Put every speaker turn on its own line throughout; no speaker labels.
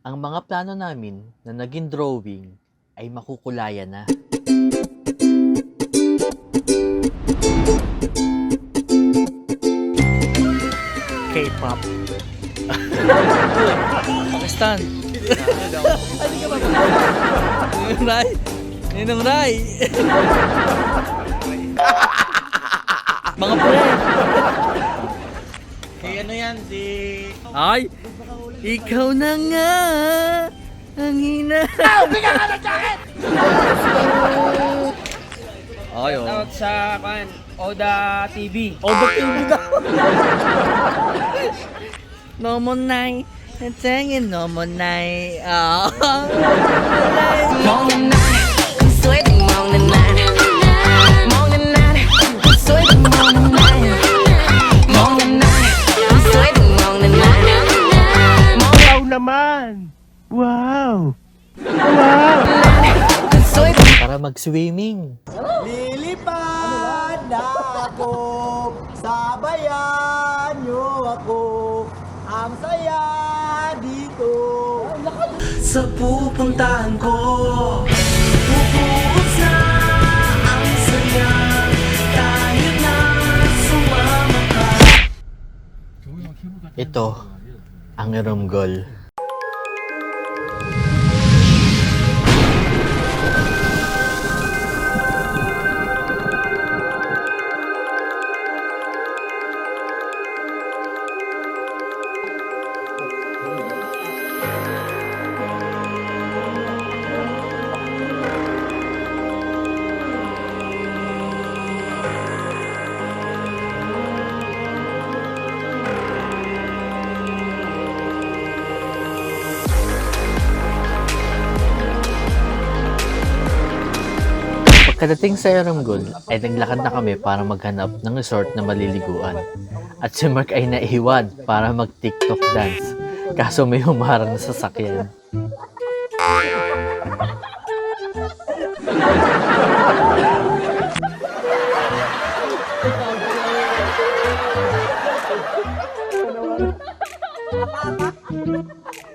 Ang mga plano namin na naging drawing ay makukulayan na. K-pop. Pakistan. Ninong Rai. Ninong Rai. Mga pre.
Eh, ano yan, si...
Ay, ikaw na nga. Ang hina. Ay, oh.
Out sa kan Oda TV.
Oh, ba't yung daw? no mo nai. Tingin no mo nai.
Wow! Wow!
Para mag-swimming.
Lilipad ako, sabayan nyo ako, ang saya dito.
Sa pupuntahan ko, bubuos na ang saya, tayo na sumama ka.
Ito, ang Irumgol. Pagkadating sa Rumgol, ay naglakad na kami para maghanap ng resort na maliliguan. At si Mark ay naiwan para mag-TikTok dance. Kaso may humarang na sasakyan.
Susunod.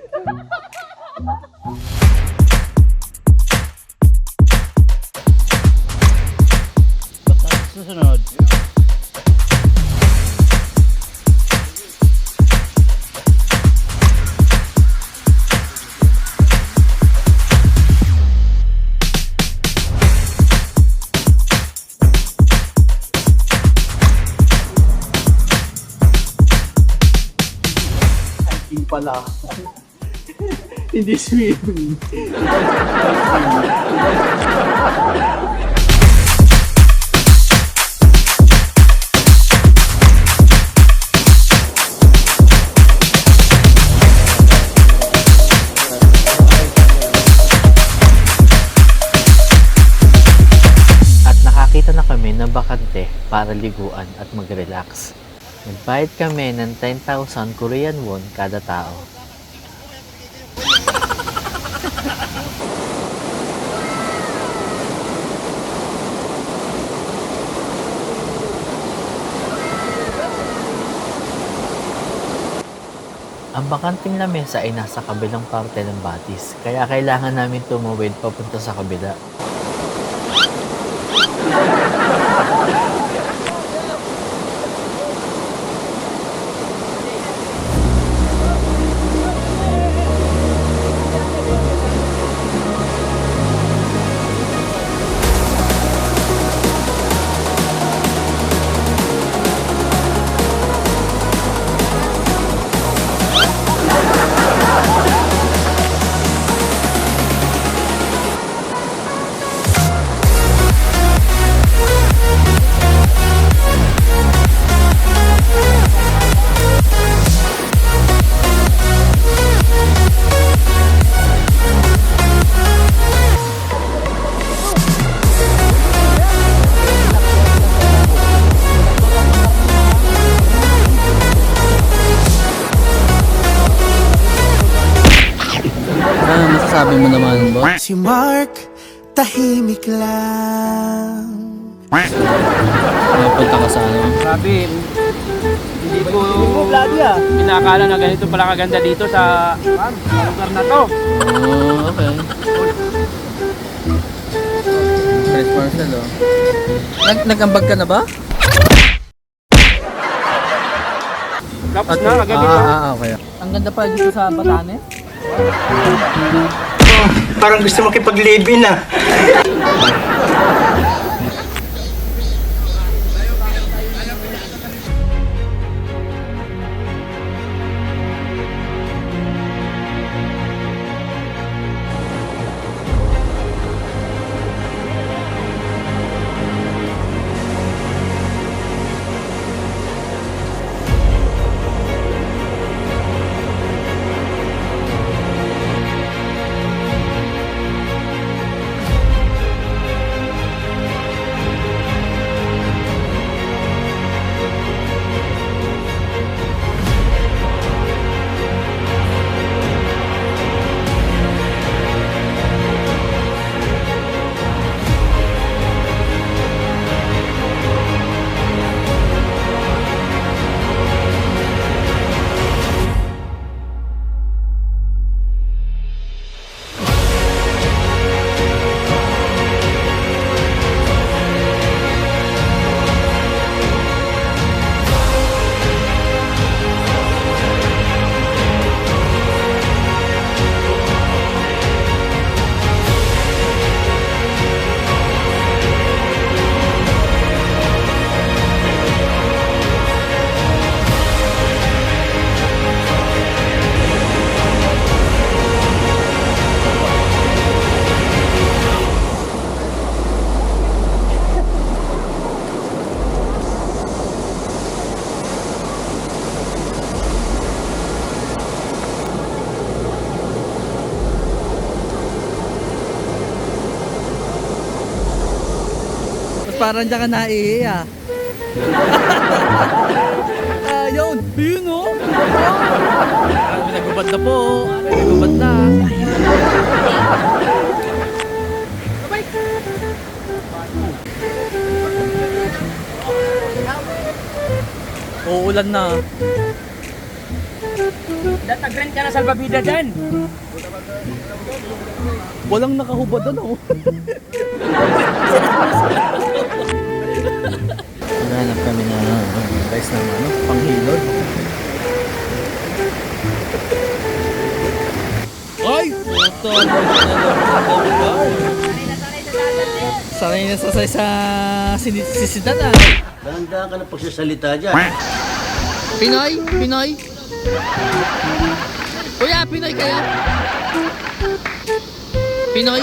pala. Hindi swimming.
At nakakita na kami ng bakante para liguan at mag-relax. Nagbayad kami ng 10,000 Korean won kada tao. Ang bakanting lamesa ay nasa kabilang parte ng batis, kaya kailangan namin tumawid papunta sa kabila.
Ganun ba?
Si Mark, tahimik lang.
Napunta ka sa ano?
Sabi,
hindi ko pinakala na ganito pala kaganda dito sa ah, lugar na to.
Oh, okay.
Fresh parcel, oh. Nag nagambag ka na ba? Tapos na, At-
kagabi
na.
ah, ah, okay.
Ang ganda pa dito sa Batanes
parang gusto makipag-live in ah.
parang diyan ka naiiya. Ah, yun. Yun, no? Nagubad na po. Nagubad na. Uulan na. Datagren ka na sa babida dyan. Walang nakahubad ano.
Naghanap kami na uh, guys na ano, panghilod.
Ay! Ito, Sanay na sasay sa sinisidat ah.
Dahan-dahan ka na pagsasalita dyan.
Pinoy? Pinoy? Kuya, Pinoy kaya? Pinoy?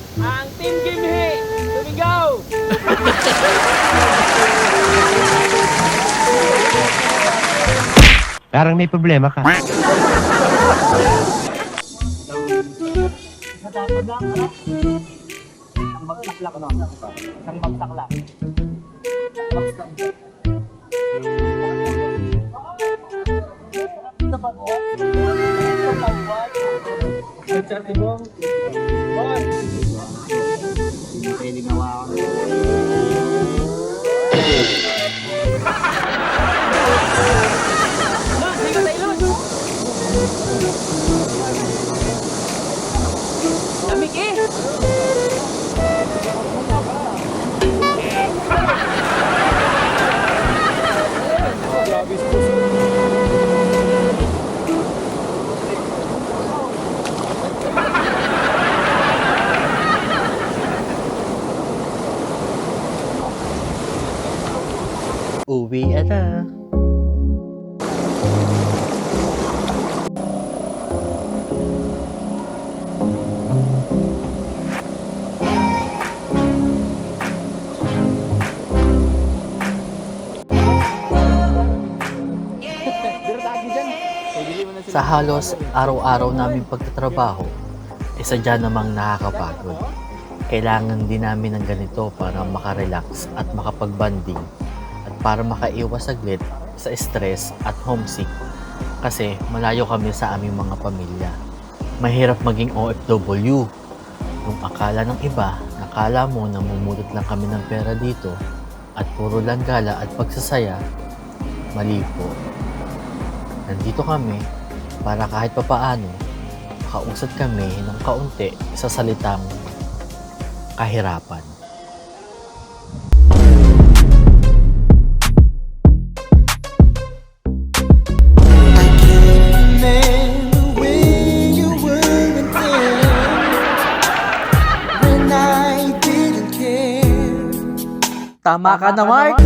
Parang may problema ka. Isang bagsak lang. Isang bagsak lang.
Thank you. Lamig eh.
Uwi na. Halos araw-araw naming pagtatrabaho, isa dyan namang nakakapagod. Kailangan din namin ng ganito para makarelax at makapagbanding at para makaiwas saglit sa stress at homesick kasi malayo kami sa aming mga pamilya. Mahirap maging OFW. Yung akala ng iba, nakala mo na mumulot lang kami ng pera dito at puro lang gala at pagsasaya, mali po. Nandito kami para kahit papaano makausad kami ng kaunti sa salitang kahirapan.
I can't remember when you were a thing When I didn't care
Tama ka na, Mark!